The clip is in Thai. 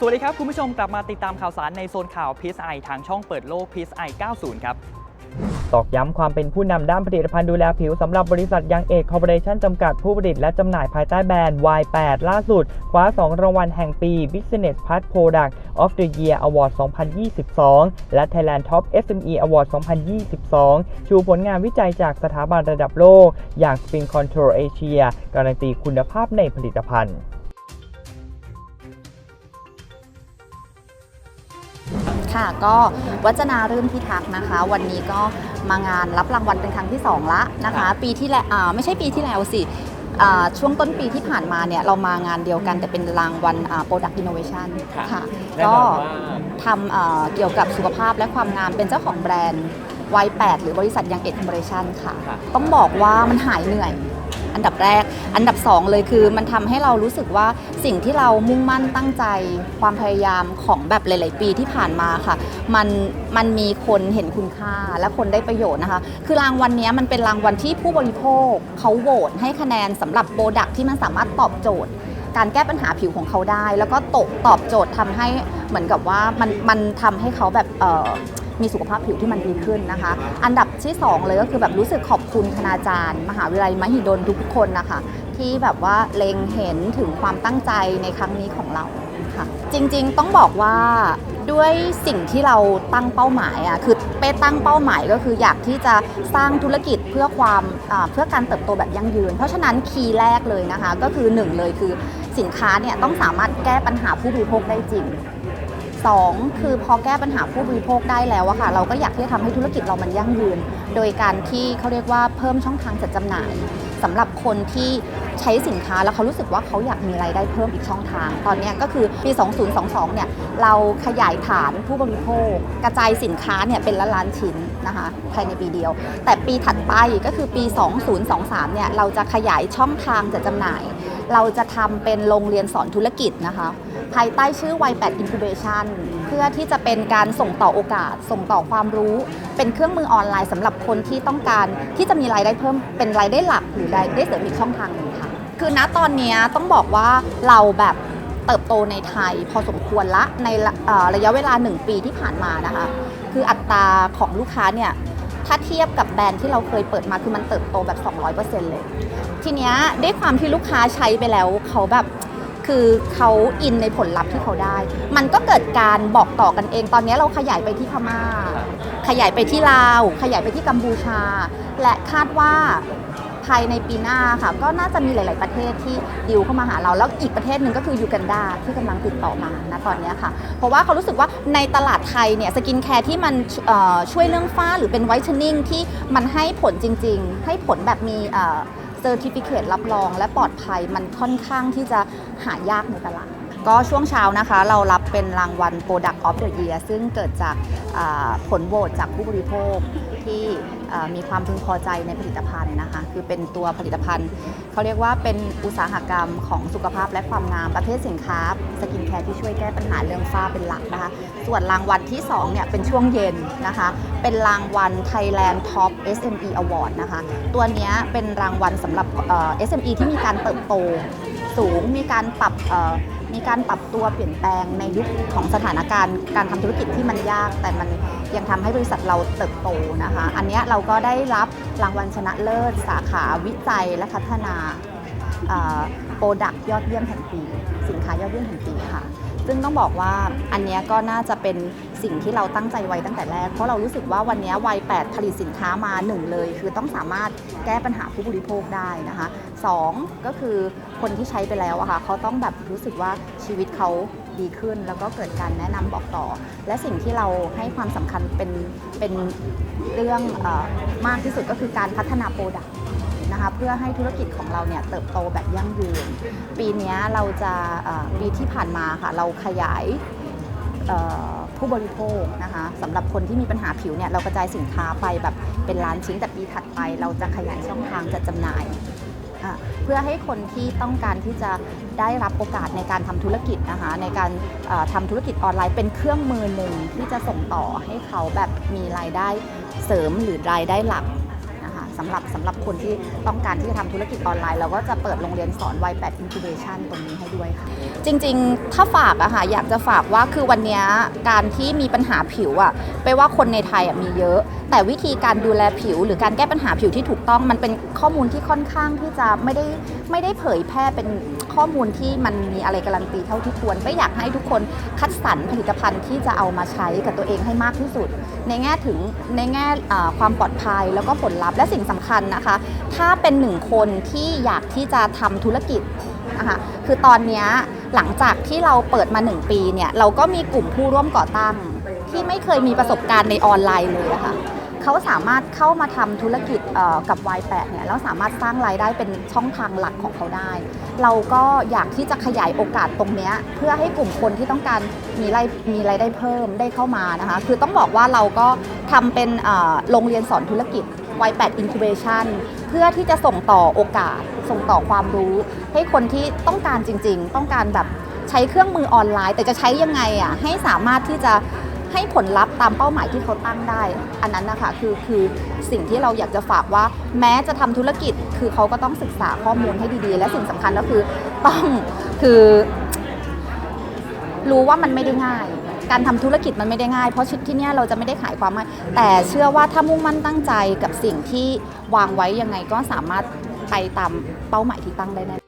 สวัสดีครับ คุณผู้ชมกลับมาติดตามข่าวสารในโซนข่าว PSI ทางช่องเปิดโลก PSI 90 ครับ ตอกย้ำความเป็นผู้นำด้านผลิตภัณฑ์ดูแลผิวสำหรับบริษัทยังเอกคอร์ปอเรชั่นจำกัดผู้ผลิตและจำหน่ายภายใต้แบรนด์ Y8 ล่าสุด คว้า 2 รางวัลแห่งปี Business Part Product of the Year Award 2022 และ Thailand Top SME Award 2022 ชูผลงานวิจัยจากสถาบันระดับโลก อย่าง Spin Control Asia การันตีคุณภาพในผลิตภัณฑ์ ค่ะ ก็วัจนารื่นพิทักษ์นะคะ วันนี้ก็มางานรับรางวัลเป็นครั้งที่ 2 ละนะครัคะบปีที่แล้วอ่าไม่ใช่ปีที่แล้วสิอ่าช่วงต้นปีที่ผ่านมาเนี่ยเรามางานเดียวกันแต่เป็นรางวัลอ่า Product Innovation ค่ะแน่นก็อนว่าทำเอ่อเกี่ยวกับสุขภาพและความงามเป็นเจ้าของแบรนด์ Y8 หรือบริษัทยังเอ็ดคอร์ปอเรชั่นค่ะ ค่ะ ต้องบอกว่ามันหายเหนื่อย อันดับแรก อันดับ 2 เลยคือมันทำให้เรารู้สึกว่าสิ่งที่เรามุ่งมั่นตั้งใจ ความพยายามของแบบหลาย ๆ ปีที่ผ่านมาค่ะ มันมันมีคนเห็นคุณค่าและคนได้ประโยชน์นะคะ คือรางวัลนี้มันเป็นรางวัลที่ผู้บริโภคเขาโหวตให้คะแนนสำหรับโปรดักที่มันสามารถตอบโจทย์การแก้ปัญหาผิวของเขาได้ แล้วก็ตกตอบโจทย์ทำให้เหมือนกับว่ามันมันทำให้เขาแบบเอ่อ มีสุขภาพผิวที่มันดีขึ้นนะคะ อันดับที่ 2 เลยก็คือแบบรู้สึกขอบคุณคณาจารย์ มหาวิทยาลัยมหิดลทุกคนนะคะ ที่แบบว่าเล็งเห็นถึงความตั้งใจในครั้งนี้ของเราค่ะ จริงๆต้องบอกว่าด้วยสิ่งที่เราตั้งเป้าหมายอะคือเป้ตั้งเป้าหมายก็คืออยากที่จะสร้างธุรกิจเพื่อความเพื่อการเติบโตแบบยั่งยืน เพราะฉะนั้นคีย์แรกเลยนะคะ ก็คือหนึ่งเลยคือสินค้าเนี่ยต้องสามารถแก้ปัญหาผู้บริโภคได้จริง สองคือพอแก้ปัญหาผู้บริโภคได้แล้วอะค่ะ เราก็อยากที่จะทำให้ธุรกิจเรามันยั่งยืน โดยการที่เขาเรียกว่าเพิ่มช่องทางจัดจำหน่ายสำหรับคนที่ใช้สินค้าแล้วเขารู้สึกว่าเขาอยากมีรายได้เพิ่มอีกช่องทาง ตอนนี้ก็คือปี 2022 เนี่ยเราขยายฐานผู้บริโภค กระจายสินค้าเนี่ยเป็นล้านล้านชิ้นนะคะภายในปีเดียว แต่ปีถัดไปก็คือปี 2023 เนี่ยเราจะขยายช่องทางจัดจำหน่าย เราจะทำเป็นโรงเรียนสอนธุรกิจนะคะ ภายใต้ชื่อ Y8 Incubation เพื่อที่จะเป็นการส่งต่อโอกาส ส่งต่อความรู้ เป็นเครื่องมือออนไลน์สำหรับคนที่ต้องการที่จะมีรายได้เพิ่มเป็นรายได้หลักหรือรายได้เสริมอีกช่องทางหนึ่งค่ะ คือณตอนนี้ต้องบอกว่าเราแบบเติบโตในไทยพอสมควรละในระระยะเวลา 1 ปีที่ผ่านมานะคะ คืออัตราของลูกค้าเนี่ยถ้าเทียบกับแบรนด์ที่เราเคยเปิดมาคือมันเติบโตแบบ 200%เลย ทีเนี้ยด้วยความที่ลูกค้าใช้ไปแล้วเขาแบบ คือเขาอินในผลลัพธ์ที่เขาได้ มันก็เกิดการบอกต่อกันเอง ตอนนี้เราขยายไปที่พม่า ขยายไปที่ลาว ขยายไปที่กัมพูชา และคาดว่าภายในปีหน้าค่ะ ก็น่าจะมีหลาย ๆ ประเทศที่ดิวเข้ามาหาเรา แล้วอีกประเทศหนึ่งก็คือยูกันดาที่กำลังติดต่อมานะตอนนี้ค่ะ เพราะว่าเขารู้สึกว่าในตลาดไทยเนี่ยสกินแคร์ที่มันช่วยเรื่องฝ้าหรือเป็นไวท์เทนนิ่งที่มันให้ผลจริง ๆ ให้ผลแบบมี เอ่อเซอร์ติฟิเคตรับรอง และปลอดภัยมันค่อนข้างที่จะหายากในตลาด ก็ช่วงเช้านะคะ เรารับเป็นรางวัล Product of the Year ซึ่งเกิดจากผลโหวตจากผู้บริโภคที่มีความพึงพอใจในผลิตภัณฑ์นะคะ คือเป็นตัวผลิตภัณฑ์เขาเรียกว่าเป็นอุตสาหกรรมของสุขภาพและความงามประเภทสินค้า สกินแคร์ที่ช่วยแก้ปัญหาเรื่องฝ้าเป็นหลักนะคะ ส่วนรางวัลที่2เนี่ยเป็นช่วงเย็นนะคะ เป็นรางวัล Thailand Top SME Award นะคะ ตัวนี้เป็นรางวัลสำหรับ SME ที่มีการเติบโต สูง มีการปรับมีการปรับตัวเปลี่ยนแปลงในยุคของสถานการณ์ การทำธุรกิจที่มันยาก แต่มันยังทำให้บริษัทเราเติบโตนะคะ อันนี้เราก็ได้รับรางวัลชนะเลิศ สาขาวิจัยและพัฒนาโปรดักต์ยอดเยี่ยมแห่งปี สินค้ายอดเยี่ยมแห่งปีค่ะ ซึ่งต้องบอกว่าอันนี้ก็น่าจะเป็นสิ่งที่เราตั้งใจไว้ตั้งแต่แรก เพราะเรารู้สึกว่าวันนี้วัย 8 ผลิตสินค้ามาหนึ่งเลย คือต้องสามารถแก้ปัญหาผู้บริโภคได้นะคะ สองก็คือคนที่ใช้ไปแล้วอะค่ะเขาต้องแบบรู้สึกว่าชีวิตเขาดีขึ้น แล้วก็เกิดการแนะนำบอกต่อ และสิ่งที่เราให้ความสำคัญเป็นเป็นเรื่องอมากที่สุดก็คือการพัฒนาโปรดักต์นะคะเพื่อให้ธุรกิจของเราเนี่ยเติบโตแบบยั่งยืน ปีนี้เราจะปีที่ผ่านมาค่ะเราขยายผู้บริโภคนะคะสำหรับคนที่มีปัญหาผิวเนี่ยเรากระจายสินค้าไปแบบเป็นล้านชิ้นแต่ปีถัดไป เราจะขยายช่องทางจัดจำหน่าย เพื่อให้คนที่ต้องการที่จะได้รับโอกาสในการทำธุรกิจนะคะในการเอ่อทำธุรกิจออนไลน์เป็นเครื่องมือหนึ่งที่จะส่งต่อให้เขาแบบมีรายได้เสริมหรือรายได้หลัก สำหรับสำหรับคนที่ต้องการที่จะทำธุรกิจออนไลน์เราก็จะเปิดโรงเรียนสอน Y8 Incubation ตรงนี้ให้ด้วยค่ะ จริงๆ ถ้าฝากอะค่ะอยากจะฝากว่าคือวันนี้การที่มีปัญหาผิวอะไปว่าคนในไทยอะมีเยอะ แต่วิธีการดูแลผิว หรือการแก้ปัญหาผิวที่ถูกต้องมันเป็นข้อมูลที่ค่อนข้างที่จะไม่ได้ไม่ได้เผยแพร่เป็น ข้อมูลที่มันมีอะไรการันตีเท่าที่ควรก็อยากให้ทุกคนคัดสรรผลิตภัณฑ์ที่จะเอามาใช้กับตัวเองให้มากที่สุด ในแง่ถึงในแง่ความปลอดภัยแล้วก็ผลลัพธ์และสิ่งสำคัญนะคะ ถ้าเป็นหนึ่งคนที่อยากที่จะทำธุรกิจนะคะคือตอนนี้หลังจากที่เราเปิดมา 1 ปีเนี่ยเราก็มีกลุ่มผู้ร่วมก่อตั้ง ที่ไม่เคยมีประสบการณ์ในออนไลน์เลยะค่ะ เขาสามารถเข้ามาทำธุรกิจกับ Y8 เนี่ยแล้วสามารถสร้างรายได้เป็นช่องทางหลักของเขาได้ เราก็อยากที่จะขยายโอกาสตรงเนี้ยเพื่อให้กลุ่มคนที่ต้องการมีรายมีรายได้เพิ่มได้เข้ามานะคะ คือต้องบอกว่าเราก็ทำเป็นโรงเรียนสอนธุรกิจ Y8 Incubation เพื่อที่จะส่งต่อโอกาส ส่งต่อความรู้ ให้คนที่ต้องการจริง ๆ ต้องการแบบใช้เครื่องมือออนไลน์ แต่จะใช้ยังไงอะให้สามารถที่จะ ให้ผลลัพธ์ตามเป้าหมายที่เขาตั้งได้ อันนั้นนะคะคือคือสิ่งที่เราอยากจะฝากว่า แม้จะทำธุรกิจ คือเขาก็ต้องศึกษาข้อมูลให้ดีๆ และสิ่งสำคัญก็คือต้องคือ รู้ว่ามันไม่ได้ง่าย การทำธุรกิจมันไม่ได้ง่าย เพราะชุดที่นี่เราจะไม่ได้ขายความง่ายแต่เชื่อว่าถ้ามุ่งมั่นตั้งใจกับสิ่งที่วางไว้ยังไงก็สามารถไปตามเป้าหมายที่ตั้งได้แน่